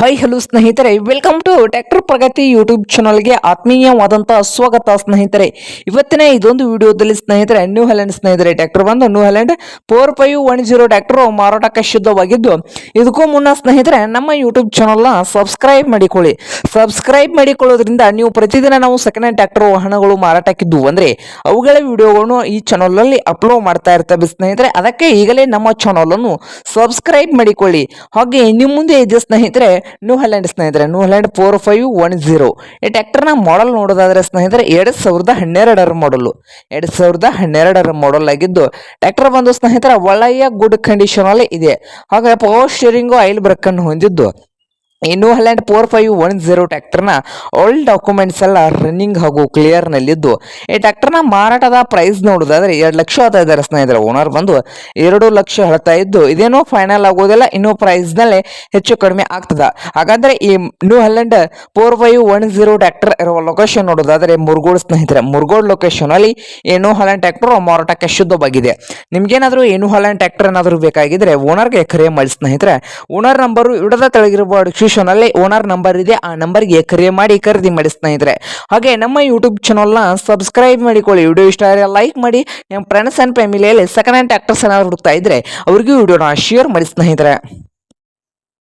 Hi hello ಸ್ನೇಹಿತರೆ. Welcome to tractor Pragati YouTube ಚಾನಲ್ಗೆ ಆತ್ಮೀಯವಾದಂತಹ ಸ್ವಾಗತ, ಸ್ನೇಹಿತರೆ. ಇವತ್ತಿನ ಇದೊಂದು ವಿಡಿಯೋದಲ್ಲಿ, ಸ್ನೇಹಿತರೆ ನ್ಯೂ ಹ್ಯಾಲೆಂಡ್ ಸ್ನೇಹಿತರೆ ಟ್ರ್ಯಾಕ್ಟರ್ ಬಂದು New Holland four five one zero tractor ಮಾರಾಟಕ್ಕೆ ಶುದ್ಧವಾಗಿದ್ದು ಇದಕ್ಕೂ ಮುನ್ನ, ಸ್ನೇಹಿತರೆ, ನಮ್ಮ ಯೂಟ್ಯೂಬ್ ಚಾನಲ್ನ ಸಬ್ಸ್ಕ್ರೈಬ್ ಮಾಡಿಕೊಳ್ಳಿ. ಸಬ್ಸ್ಕ್ರೈಬ್ ಮಾಡಿಕೊಳ್ಳೋದ್ರಿಂದ ನೀವು ಪ್ರತಿದಿನ ನಾವು ಸೆಕೆಂಡ್ ಹ್ಯಾಂಡ್ ಟ್ರ್ಯಾಕ್ಟರ್ ವಾಹನಗಳು ಮಾರಾಟಕ್ಕಿದ್ದು ಅಂದರೆ ಅವುಗಳ ವಿಡಿಯೋಗಳನ್ನು ಈ ಚಾನಲ್ನಲ್ಲಿ ಅಪ್ಲೋಡ್ ಮಾಡ್ತಾ ಇರ್ತವೆ, ಸ್ನೇಹಿತರೆ. ಅದಕ್ಕೆ ಈಗಲೇ ನಮ್ಮ ಚಾನಲನ್ನು ಸಬ್ಸ್ಕ್ರೈಬ್ ಮಾಡಿಕೊಳ್ಳಿ. ಹಾಗೆ ನಿಮ್ಮ ಮುಂದೆ ಇದೆ, ಸ್ನೇಹಿತರೆ ನ್ಯೂ ಹಲ್ಯಾಂಡ್ ಸ್ನೇಹಿತರೆ New Holland four five one zero ಈ ಟ್ಯಾಕ್ಟರ್ನ ಮಾಡಲ್ ನೋಡೋದಾದರೆ ಸ್ನೇಹಿತರೆ, ಎರಡು ಸಾವಿರದ ಹನ್ನೆರಡರ ಮಾಡಲು ಎರಡು ಸಾವಿರದ ಹನ್ನೆರಡರ ಮಾಡಲ್ ಆಗಿದ್ದು ಟ್ಯಾಕ್ಟರ್ ಬಂದು ಸ್ನೇಹಿತರೆ, ಒಳ್ಳೆಯ ಗುಡ್ ಕಂಡೀಷನಲ್ಲಿ ಇದೆ. ಹಾಗೆ ಪವರ್ ಸ್ಟೀರಿಂಗು ಆಯಿಲ್ ಬ್ರೇಕನ್ನು ಹೊಂದಿದ್ದು ಈ Holland four five one zero ಟ್ಯಾಕ್ಟರ್ನ all documents ಎಲ್ಲ ರನ್ನಿಂಗ್ ಹಾಗೂ ಕ್ಲಿಯರ್ನಲ್ಲಿದ್ದು ಈ ಟ್ಯಾಕ್ಟರ್ನ ಮಾರಾಟದ ಪ್ರೈಸ್ ನೋಡೋದಾದ್ರೆ ಎರಡು ಲಕ್ಷ ಹೇಳ್ತಾ ಇದ್ದಾರೆ ಸ್ನೇಹಿತರೆ ಓನರ್ ಬಂದು ಎರಡು ಲಕ್ಷ ಹೇಳ್ತಾ ಇದ್ದು, ಇದೇನೋ ಫೈನಲ್ ಆಗೋದಿಲ್ಲ, ಇನ್ನೂ ಪ್ರೈಸ್ನಲ್ಲೇ ಹೆಚ್ಚು ಕಡಿಮೆ ಆಗ್ತದ. ಹಾಗಾದ್ರೆ ಈ New Holland four five one zero tractor ಇರುವ ಲೊಕೇಶನ್ ನೋಡೋದಾದ್ರೆ ಮುರ್ಗೋಡ್ ಸ್ನೇಹಿತರೆ, ಮುರ್ಗೋಡ್ ಲೊಕೇಶನ್ ಅಲ್ಲಿ ಈ ನ್ಯೂ ಹ್ಯಾಲೆಂಡ್ ಟ್ರ್ಯಾಕ್ಟರ್ ಮಾರಾಟಕ್ಕೆ ಶುದ್ಧವಾಗಿದೆ. ನಿಮ್ಗೇನಾದರೂ ಏನು ಹಲ್ಯಾಂಡ್ ಟ್ಯಾಕ್ಟರ್ ಏನಾದರೂ ಬೇಕಾಗಿದ್ರೆ ಓನರ್ಗೆ ಕರೆ ಮಾಡಿ ಸ್ನೇಹಿತರೆ. ಓನರ್ ನಂಬರು ಇಡದ ತೆಳಗಿರುವ ಡಿಸ್ಕ್ರಿಪ್ಷನ್ ಅಲ್ಲಿ ಓನರ್ ನಂಬರ್ ಇದೆ, ಆ ನಂಬರ್ಗೆ ಕರೆ ಮಾಡಿ ಖರೀದಿ ಮಾಡಿ ಸ್ನೇಹಿತರೆ. ಹಾಗೆ ನಮ್ಮ ಯೂಟ್ಯೂಬ್ ಚಾನಲ್ನ ಸಬ್ಸ್ಕ್ರೈಬ್ ಮಾಡಿಕೊಳ್ಳಿ. ವಿಡಿಯೋ ಇಷ್ಟ ಆದರೆ ಲೈಕ್ ಮಾಡಿ. ನಿಮ್ಮ ಫ್ರೆಂಡ್ಸ್ ಆ್ಯಂಡ್ ಫ್ಯಾಮಿಲಿಯಲ್ಲಿ ಸೆಕೆಂಡ್ ಹ್ಯಾಂಡ್ ಆಕ್ಟರ್ಸ್ ಏನಾದ್ರು ಹುಡುಕ್ತಾ ಇದ್ರೆ ಅವ್ರಿಗೂ ವಿಡಿಯೋನ ಶೇರ್ ಮಾಡಿ ಸ್ನೇಹಿತರೆ.